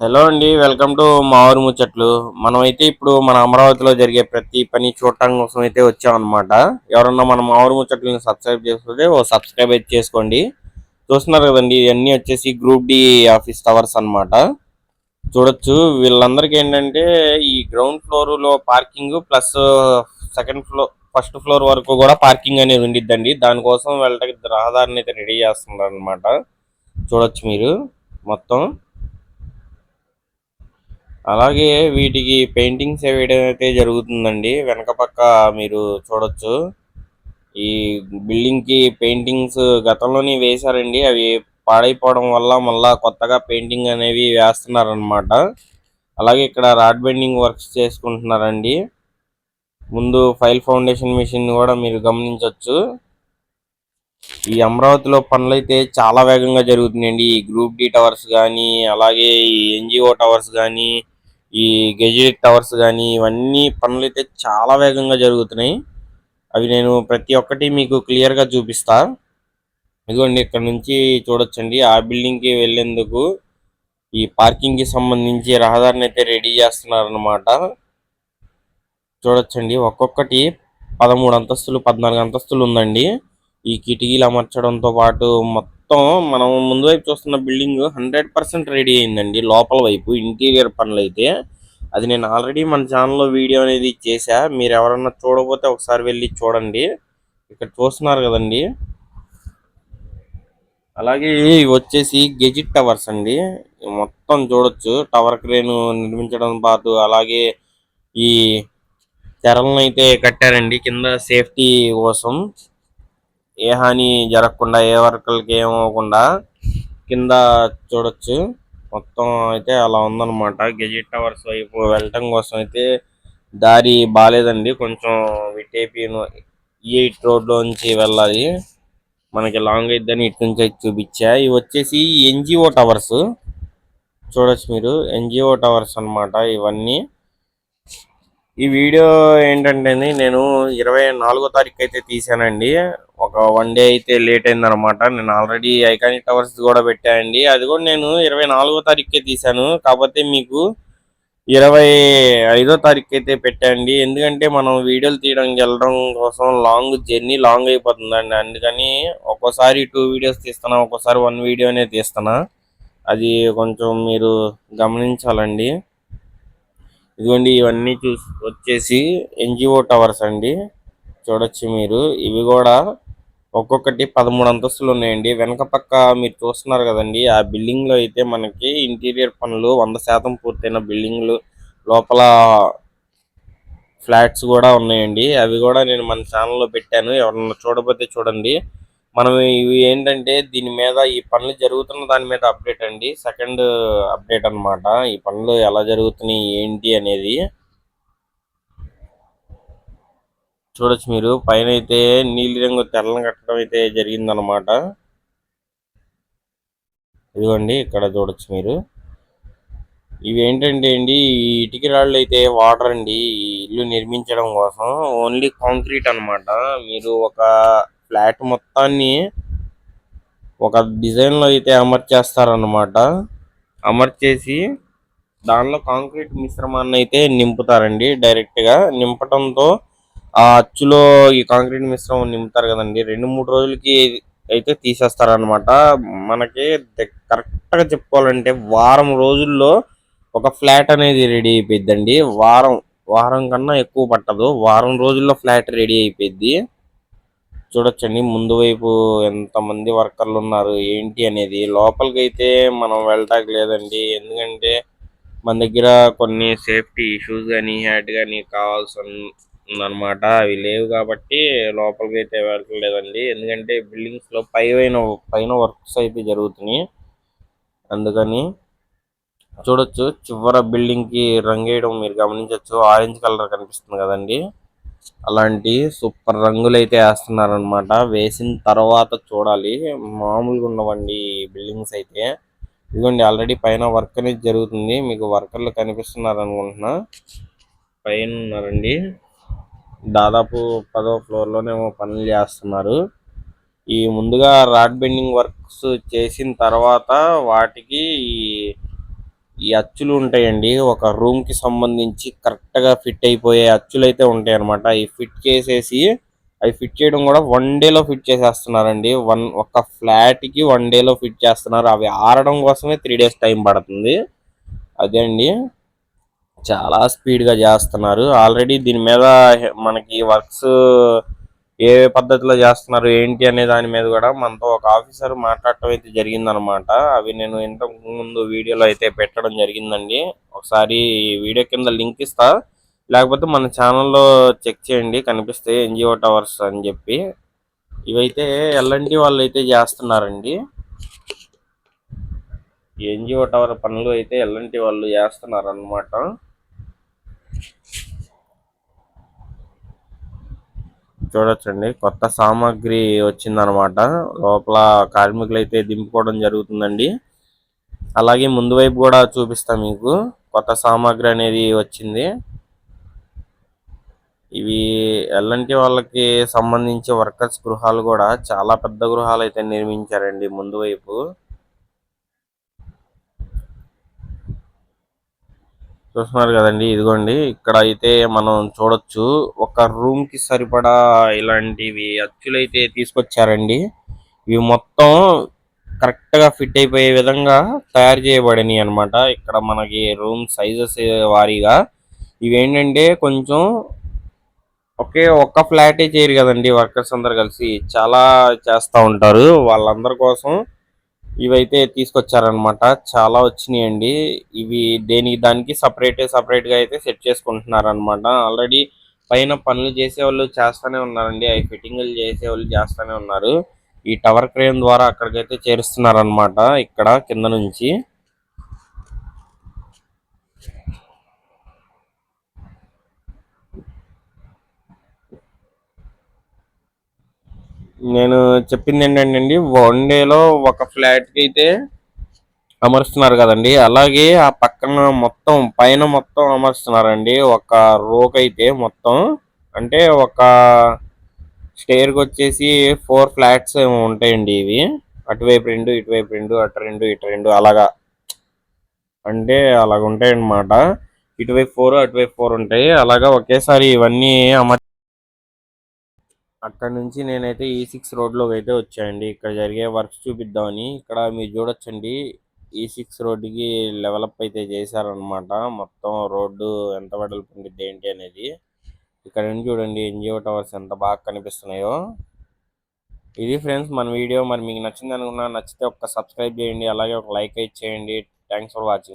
Hello అండి welcome to Maavooru ముచ్చట్లు. మనమైతే ఇప్పుడు మన అమరావతిలో జరిగే ప్రతి పని చూడటం కోసం అయితే వచ్చామన్నమాట. ఎవరన్నా మన మావూరు ముచ్చట్లను సబ్స్క్రైబ్ చేసుకుంటే ఓ సబ్స్క్రైబ్ అయితే చేసుకోండి. చూస్తున్నారు కదండి ఇవన్నీ వచ్చేసి గ్రూప్ డి ఆఫీస్ టవర్స్ అన్నమాట. చూడొచ్చు వీళ్ళందరికీ ఏంటంటే ఈ గ్రౌండ్ ఫ్లోర్లో parking plus second floor first floor వరకు కూడా పార్కింగ్ అనేది ఉండిద్దండి. దానికోసం వెళ్ళడానికి రహదారిని అయితే రెడీ చేస్తున్నారు అనమాట చూడొచ్చు మీరు మొత్తం. అలాగే వీటికి పెయింటింగ్స్ వేయడం అయితే జరుగుతుందండి. వెనక పక్క మీరు చూడొచ్చు. ఈ బిల్డింగ్కి పెయింటింగ్స్ గతంలోనే వేశారండి. అవి పాడైపోవడం వల్ల మళ్ళా కొత్తగా పెయింటింగ్ అనేవి వేస్తున్నారనమాట అలాగే ఇక్కడ రాడ్ బెండింగ్ వర్క్స్ చేసుకుంటున్నారండి. ముందు ఫైల్ ఫౌండేషన్ మిషన్ కూడా మీరు గమనించవచ్చు ఈ అమరావతిలో పనులు అయితే చాలా వేగంగా జరుగుతున్నాయండి. ఈ గ్రూప్ డి టవర్స్ కానీ అలాగే ఈ ఎన్జిఓ టవర్స్ కానీ ఈ గెజెట్ టవర్స్ కానీ ఇవన్నీ పనులు అయితే చాలా వేగంగా జరుగుతున్నాయి. అవి నేను ప్రతి ఒక్కటి మీకు క్లియర్గా చూపిస్తా. ఇదిగోండి ఇక్కడ నుంచి చూడొచ్చండి. ఆ బిల్డింగ్కి వెళ్ళేందుకు ఈ పార్కింగ్కి సంబంధించి రహదారిని అయితే రెడీ చేస్తున్నారనమాట చూడొచ్చండి ఒక్కొక్కటి పదమూడు అంతస్తులు పద్నాలుగు అంతస్తులు ఉందండి. ఈ కిటికీలు అమర్చడంతో పాటు మొత్తం మొత్తం మనం ముందు వైపు చూస్తున్న బిల్డింగ్ హండ్రెడ్ పర్సెంట్ రెడీ అయిందండి. లోపల వైపు ఇంటీరియర్ పనులు అయితే. అది నేను ఆల్రెడీ మన ఛానల్లో వీడియో అనేది చేశా. మీరు ఎవరన్నా చూడకపోతే ఒకసారి వెళ్ళి చూడండి. ఇక్కడ చూస్తున్నారు కదండి. అలాగే ఇవి వచ్చేసి గెజిట్ టవర్స్ అండి. మొత్తం చూడొచ్చు. టవర్ క్రేన్ నిర్మించడం పాటు అలాగే ఈ తెరలను అయితే కట్టారండి. కింద సేఫ్టీ కోసం. ఏ హాని జరగకుండా ఏ వర్కలకి ఏమవకుండా కింద చూడొచ్చు. మొత్తం అయితే అలా ఉందన్నమాట. గెజిట్ టవర్స్ వైపు వెళ్ళటం కోసం అయితే దారి బాగాలేదండి కొంచెం విటేపీ ఎయిట్ రోడ్ లోంచి వెళ్ళాలి. మనకి లాంగ్ అయిద్దని ఇటు నుంచి అయితే చూపించా. ఇవి వచ్చేసి ఎన్జిఓ టవర్స్. చూడొచ్చు మీరు. ఎన్జిఓ టవర్స్ అన్నమాట ఇవన్నీ. ఈ వీడియో ఏంటంటే నేను ఇరవై నాలుగో తారీఖు అయితే తీసానండి ఒక వన్ డే అయితే లేట్ అయిందనమాట నేను ఆల్రెడీ ఐకానిక్ టవర్స్ కూడా పెట్టానండి అది కూడా నేను ఇరవై నాలుగో తారీఖుకే తీసాను కాకపోతే మీకు ఇరవై ఐదో తారీఖు అయితే పెట్టండి ఎందుకంటే మనం వీడియోలు తీయడానికి వెళ్ళడం కోసం లాంగ్ జర్నీ లాంగ్ అయిపోతుందండి. అందుకని ఒక్కోసారి టూ వీడియోస్ తీస్తున్నా ఒక్కోసారి వన్ వీడియోనే తీస్తున్నా. అది కొంచెం మీరు గమనించాలండి. ఇదిగోండి ఇవన్నీ చూసి వచ్చేసి ఎన్జిఓ టవర్స్ అండి. చూడొచ్చు మీరు. ఇవి కూడా ఒక్కొక్కటి పదమూడు అంతస్తులు ఉన్నాయండి. వెనక పక్క మీరు చూస్తున్నారు కదండి ఆ బిల్డింగ్లో అయితే మనకి ఇంటీరియర్ పనులు వంద శాతం పూర్తయిన బిల్డింగ్లు లోపల ఫ్లాట్స్ కూడా ఉన్నాయండి. అవి కూడా నేను మన ఛానల్లో పెట్టాను. ఎవరన్నా చూడకపోతే చూడండి. మనం ఇవి ఏంటంటే దీని మీద ఈ పనులు జరుగుతున్న దాని మీద అప్డేట్ అండి. సెకండ్ అప్డేట్ అన్నమాట. ఈ పనులు ఎలా జరుగుతున్నాయి ఏంటి అనేది చూడొచ్చు మీరు. పైన అయితే నీలి రంగు తెల్లని కట్టడం అయితే జరిగిందనమాట ఇదిగోండి ఇక్కడ చూడొచ్చు మీరు. ఇవి ఏంటంటే అండి ఈ ఇటుక రాళ్ళు అయితే వాటర్ అండి ఇల్లు నిర్మించడం కోసం. ఓన్లీ కాంక్రీట్ అన్నమాట. మీరు ఒక ఫ్లాట్ మొత్తాన్ని ఒక డిజైన్లో అయితే అమర్చేస్తారనమాట అమర్చేసి దానిలో కాంక్రీట్ మిశ్రమాన్ని అయితే నింపుతారండి. డైరెక్ట్గా నింపటంతో ఆ అచ్చులో ఈ కాంక్రీట్ మిశ్రమం నింపుతారు కదండి. రెండు మూడు రోజులకి అయితే తీసేస్తారనమాట మనకి కరెక్ట్గా చెప్పుకోవాలంటే వారం రోజుల్లో ఒక ఫ్లాట్ అనేది రెడీ అయిపోయిందండి వారం వారం కన్నా ఎక్కువ పట్టదు. వారం రోజుల్లో ఫ్లాట్ రెడీ అయిపోయింది చూడొచ్చండి. ముందు వైపు ఎంత మంది వర్కర్లు ఉన్నారు ఏంటి అనేది. లోపలికి అయితే మనం వెళ్ళటానికి లేదండి. ఎందుకంటే మన దగ్గర కొన్ని సేఫ్టీ ఇష్యూస్ కానీ హ్యాట్ కానీ కావాల్సి ఉందన్నమాట. అవి లేవు కాబట్టి లోపలికి అయితే వెళ్ళట్లేదండి ఎందుకంటే బిల్డింగ్స్లో పైన పైన వర్క్స్ అయితే జరుగుతున్నాయి. అందుకని చూడొచ్చు. చివర బిల్డింగ్కి రంగేయడం మీరు గమనించవచ్చు ఆరెంజ్ కలర్ కనిపిస్తుంది కదండి. అలాంటి సూపర్ రంగులు అయితే వేస్తున్నారు అనమాట వేసిన తర్వాత చూడాలి. మామూలుగా ఉండవండి బిల్డింగ్స్ అయితే. ఇదిగోండి ఆల్రెడీ పైన వర్క్ అనేది జరుగుతుంది. మీకు వర్కర్లు కనిపిస్తున్నారు అనుకుంటున్నా పైన ఉన్నారండి. దాదాపు పదో ఫ్లోర్ లోనేమో పనులు చేస్తున్నారు. ఈ ముందుగా రాడ్ బెండింగ్ వర్క్స్ చేసిన తర్వాత వాటికి ఈ అచ్చులు ఉంటాయండి. ఒక రూమ్కి సంబంధించి కరెక్ట్గా ఫిట్ అయిపోయే అచ్చులు అయితే ఉంటాయి అనమాట ఈ ఫిట్ చేసేసి అవి ఫిట్ చేయడం కూడా వన్ డేలో ఫిట్ చేసేస్తున్నారండి. వన్ ఒక ఫ్లాట్కి వన్ డేలో ఫిట్ చేస్తున్నారు. అవి ఆరడం కోసమే త్రీ డేస్ టైం పడుతుంది. అదే అండి. చాలా స్పీడ్గా చేస్తున్నారు. ఆల్రెడీ దీని మీద మనకి వర్క్స్ ఏ పద్ధతిలో చేస్తున్నారు ఏంటి అనే దాని మీద కూడా మనతో ఒక ఆఫీసర్ మాట్లాడటం అయితే జరిగిందనమాట అవి నేను ఇంతకు ముందు వీడియోలో అయితే పెట్టడం జరిగిందండి. ఒకసారి వీడియో కింద లింక్ ఇస్తా. లేకపోతే మన ఛానల్లో చెక్ చేయండి కనిపిస్తే ఎన్జిఓ టవర్స్ అని చెప్పి. ఇవైతే ఎల్ఎన్టీ వాళ్ళు అయితే చేస్తున్నారండి. ఎన్జిఓ టవర్ పనులు అయితే ఎల్ఎన్టీ వాళ్ళు చేస్తున్నారు చూడొచ్చండి. కొత్త సామాగ్రి వచ్చిందనమాట. లోపల కార్మికులు అయితే దింపుకోవడం జరుగుతుందండి. అలాగే ముందు వైపు కూడా చూపిస్తా మీకు. కొత్త సామాగ్రి అనేది వచ్చింది. ఇవి ఎల్లంటి వాళ్ళకి సంబంధించి వర్కర్స్ గృహాలు కూడా చాలా పెద్ద గృహాలు అయితే నిర్మించారండి ముందు వైపు. చూస్తున్నారు కదండి ఇదిగోండి. ఇక్కడ అయితే మనం చూడొచ్చు ఒక రూమ్కి సరిపడా ఇలాంటివి అచ్చులైతే తీసుకొచ్చారండి. ఇవి మొత్తం కరెక్ట్గా ఫిట్ అయిపోయే విధంగా తయారు చేయబడినాయి అనమాట ఇక్కడ మనకి రూమ్ సైజెస్ వారీగా. ఇవేంటంటే కొంచెం ఒకే ఒక్క ఫ్లాటే చేయరు కదండి వర్కర్స్ అందరు కలిసి. చాలా చేస్తూ ఉంటారు. వాళ్ళందరి కోసం ఇవైతే తీసుకొచ్చారనమాట చాలా వచ్చినాయండి. ఇవి దేనికి దానికి సపరేట్ సపరేట్గా అయితే సెట్ చేసుకుంటున్నారనమాట ఆల్రెడీ పైన పనులు చేసే వాళ్ళు చేస్తూనే ఉన్నారండి. అవి ఫిట్టింగ్లు చేసే వాళ్ళు చేస్తూనే ఉన్నారు. ఈ టవర్ క్రేన్ ద్వారా అక్కడికైతే చేరుస్తున్నారు అనమాట ఇక్కడ కింద నుంచి. నేను చెప్పింది ఏంటంటే వన్ డేలో ఒక ఫ్లాట్కి అయితే అమరుస్తున్నారు కదండి. అలాగే ఆ పక్కన మొత్తం పైన మొత్తం అమరుస్తున్నారండి. ఒక రోక్ అయితే మొత్తం. అంటే ఒక స్టేర్కి వచ్చేసి ఫోర్ ఫ్లాట్స్ ఏమో ఉంటాయండి ఇవి. అటువైపు రెండు ఇటువైపు రెండు అటు రెండు ఇటు రెండు అలాగా. అంటే అలాగ ఉంటాయన్నమాట ఇటువైపు ఫోర్ అటువైపు ఫోర్ ఉంటాయి. అలాగా ఒకేసారి ఇవన్నీ అమర్ అక్కడ నుంచి నేనైతే ఈ సిక్స్ రోడ్లోకి అయితే వచ్చాయండి ఇక్కడ జరిగే వర్క్స్ చూపిద్దామని. ఇక్కడ మీరు చూడొచ్చండి. ఈ సిక్స్ రోడ్డుకి లెవలప్ అయితే చేశారనమాట మొత్తం రోడ్డు ఎంత వెడల్పు ఉండిద్ది ఏంటి అనేది. ఇక్కడ నుంచి చూడండి ఎన్జిఓ టవర్స్ ఎంత బాగా కనిపిస్తున్నాయో. ఇది ఫ్రెండ్స్ మన వీడియో. మరి మీకు నచ్చింది అనుకున్నా నచ్చితే ఒక సబ్స్క్రైబ్ చేయండి. అలాగే ఒక లైక్ అయితే చేయండి. Thanks for watching